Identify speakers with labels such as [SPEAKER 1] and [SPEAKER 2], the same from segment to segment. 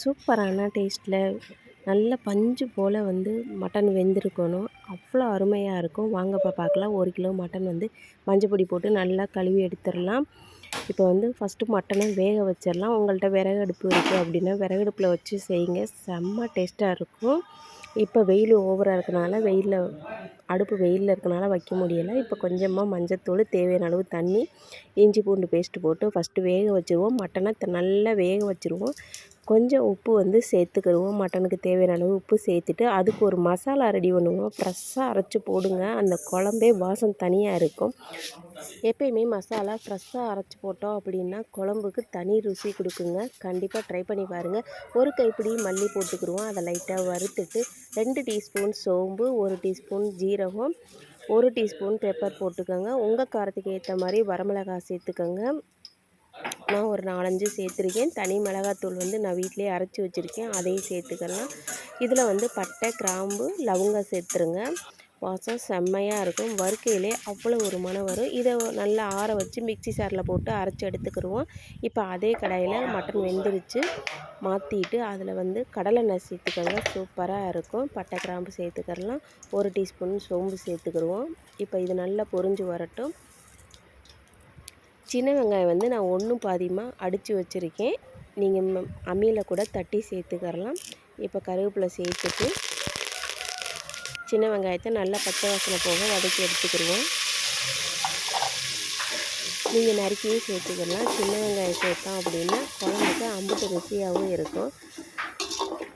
[SPEAKER 1] சூப்பரான டேஸ்ட்டில் நல்ல பஞ்சு போல் வந்து மட்டன் வெந்திருக்கணும். அவ்வளோ அருமையாக இருக்கும். வாங்கப்பா பார்க்கலாம் ஒரு கிலோ மட்டன் வந்து மஞ்சள் பொடி போட்டு நல்லா கழுவி எடுத்துடலாம். இப்போ வந்து ஃபஸ்ட்டு மட்டனை வேக வச்சிடலாம். உங்கள்கிட்ட விறகு அடுப்பு இருக்குது அப்படின்னா விறகு அடுப்பில் வச்சு செய்யுங்க. செம்ம டேஸ்ட்டாக இருக்கும். இப்போ வெயில் ஓவராக இருக்கனால வெயிலில் அடுப்பு வெயிலில் இருக்கனால வைக்க முடியலை. இப்போ கொஞ்சமாக மஞ்சத்தூள் தேவையான அளவு தண்ணி இஞ்சி பூண்டு பேஸ்ட்டு போட்டு ஃபஸ்ட்டு வேக வச்சுருவோம். மட்டனை நல்லா வேக வச்சுருவோம். கொஞ்சம் உப்பு வந்து சேர்த்துக்கிடுவோம் மட்டனுக்கு தேவையான அளவு உப்பு சேர்த்துட்டு அதுக்கு ஒரு மசாலா ரெடி பண்ணுவோம். ஃப்ரெஷ்ஷாக அரைச்சி போடுங்க. அந்த குழம்பே வாசம் தனியாக இருக்கும். எப்பயுமே மசாலா ஃப்ரெஷ்ஷாக அரைச்சி போட்டோம் அப்படின்னா குழம்புக்கு தனி ருசி கொடுக்குங்க. கண்டிப்பாக ட்ரை பண்ணி பாருங்கள் ஒரு கைப்பிடி மல்லி போட்டுக்கிடுவோம். அதை லைட்டாக வறுத்துட்டு ரெண்டு டீஸ்பூன் சோம்பு ஒரு டீஸ்பூன் ஜீரகம் ஒரு டீஸ்பூன் பெப்பர் போட்டுக்கோங்க. உங்கள் காரத்துக்கு ஏற்ற மாதிரி வரமிளகாய் சேர்த்துக்கோங்க. நான் ஒரு நாலஞ்சு சேர்த்துருக்கேன். தனி மிளகாத்தூள் வந்து நான் வீட்டிலே அரைச்சி வச்சுருக்கேன். அதையும் சேர்த்துக்கலாம். இதில் வந்து பட்டை கிராம்பு லவங்கம் சேர்த்துருங்க. வாசம் செம்மையாக இருக்கும். வறுக்கையிலே அவ்வளோ ஒரு மனம் வரும். இதை நல்லா ஆற வச்சு மிக்சி சாரில் போட்டு அரைச்சி எடுத்துக்கிடுவோம் இப்போ அதே கடாயில் மட்டன் வெந்துருச்சு. மாற்றிட்டு அதில் வந்து கடலை எண்ணெய் சேர்த்துக்கோங்க. சூப்பராக இருக்கும். பட்டை கிராம்பு சேர்த்துக்கிறலாம். ஒரு டீஸ்பூன் சோம்பு சேர்த்துக்கிடுவோம் இப்போ இது நல்லா பொரிஞ்சு வரட்டும். சின்ன வெங்காயம் வந்து நான் ஒன்றும் பாதியமாக அடித்து வச்சுருக்கேன். நீங்கள் அம்மியில் கூட தட்டி சேர்த்துக்கரலாம் இப்போ கருவேப்பிலை சேர்த்துட்டு சின்ன வெங்காயத்தை நல்லா பச்சை வாசனை போக வதக்கி எடுத்துக்கிடுவோம். நீங்கள் நறுக்கியும் சேர்த்துக்கலாம் சின்ன வெங்காயம் சேர்த்தோம் அப்படின்னா குழம்புக்கு அம்புட்டு ருசியாகவும் இருக்கும்.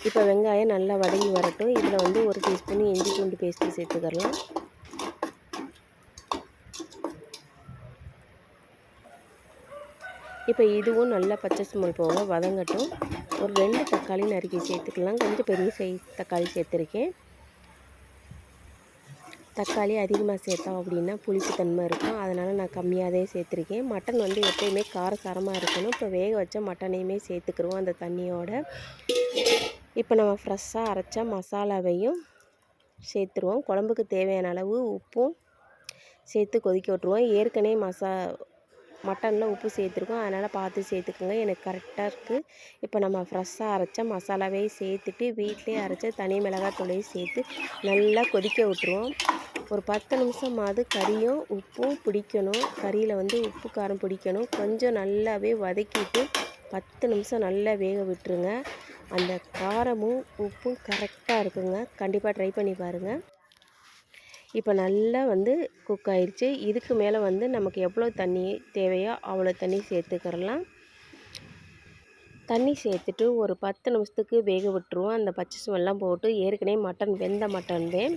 [SPEAKER 1] இப்போ வெங்காயம் நல்லா வதங்கி வரட்டும். இதில் வந்து ஒரு டீஸ்பூன் இஞ்சி பூண்டு பேஸ்ட்டு சேர்த்துக்கலாம் இப்போ இதுவும் நல்லா பச்சை சுமல் போக வதங்கட்டும். ஒரு ரெண்டு தக்காளி நறுக்கி சேர்த்துக்கலாம். கொஞ்சம் பெரிய சைஸ் தக்காளி சேர்த்துருக்கேன். தக்காளி அதிகமாக சேர்த்தோம் அப்படின்னா புளிப்புத்தன்மை இருக்கும். அதனால் நான் கம்மியாகவே சேர்த்துருக்கேன். மட்டன் வந்து எப்போயுமே காரசாரமாக இருக்கணும். இப்போ வேக வச்ச மட்டனையுமே சேர்த்துக்குருவோம் அந்த தண்ணியோட. இப்போ நம்ம ஃப்ரெஷ்ஷாக அரைச்ச மசாலாவையும் சேர்த்துருவோம். குழம்புக்கு தேவையான அளவு உப்பும் சேர்த்து கொதிக்க விட்ருவோம் ஏற்கனவே மசா மட்டனில் உப்பு சேர்த்துருக்கோம். அதனால் பார்த்து சேர்த்துக்கோங்க. எனக்கு கரெக்டாக இருக்குது இப்போ நம்ம ஃப்ரெஷ்ஷாக அரைச்ச மசாலாவே சேர்த்துட்டு வீட்டிலே அரைச்ச தனி மிளகாத்தூளையும் சேர்த்து நல்லா கொதிக்க விட்ருவோம் ஒரு பத்து நிமிஷமாவது கறியும் உப்பும் பிடிக்கணும். கறியில் வந்து உப்பு காரம் பிடிக்கணும். கொஞ்சம் நல்லாவே வதக்கிட்டு பத்து நிமிஷம் நல்லா வேக விட்டுருங்க. அந்த காரமும் உப்பும் கரெக்டாக இருக்குங்க. கண்டிப்பாக ட்ரை பண்ணி பாருங்கள் இப்போ நல்லா வந்து குக் ஆயிடுச்சு இதுக்கு மேலே வந்து நமக்கு எவ்வளோ தண்ணி தேவையோ அவ்வளோ தண்ணி சேர்த்துக்கிறலாம். தண்ணி சேர்த்துட்டு ஒரு பத்து நிமிஷத்துக்கு வேக விட்டுருவோம். அந்த பச்சை சுவெல்லாம் போட்டு ஏற்கனவே மட்டன் வெந்த மட்டன்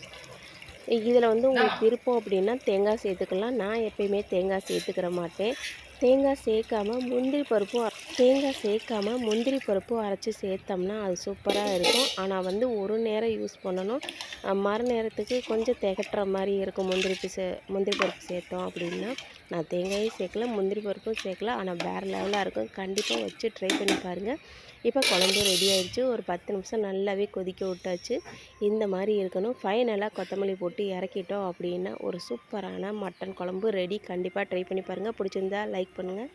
[SPEAKER 1] இதில் வந்து உங்களுக்கு விருப்பம் அப்படின்னா தேங்காய் சேர்த்துக்கலாம். நான் எப்பயுமே தேங்காய் சேர்த்துக்கிற மாட்டேன். தேங்காய் சேர்க்காம முந்திரி பருப்பும் தேங்காய் சேர்க்காம முந்திரி பருப்பும் அரைச்சி சேர்த்தோம்னா அது சூப்பராக இருக்கும். ஆனால் வந்து ஒரு நேரம் யூஸ் பண்ணணும். மறு நேரத்துக்கு கொஞ்சம் திகட்டுற மாதிரி இருக்கும். முந்திரி சே முந்திரி பருப்பு சேர்த்தோம் அப்படின்னா நான் தேங்காயும் சேர்க்கல முந்திரி பருப்பும் சேர்க்கல. ஆனால் வேறு லெவலாக இருக்கும். கண்டிப்பாக வச்சு ட்ரை பண்ணி பாருங்கள் இப்போ குழம்பு ரெடி ஆகிடுச்சு ஒரு பத்து நிமிஷம் நல்லாவே கொதிக்க விட்டாச்சு. இந்த மாதிரி இருக்கணும். ஃபைனலாக கொத்தமல்லி போட்டு இறக்கிட்டோம் அப்படின்னா ஒரு சூப்பரான மட்டன் குழம்பு ரெடி கண்டிப்பாக ட்ரை பண்ணி பாருங்கள் பிடிச்சிருந்தா லைக் பண்ணுங்கள்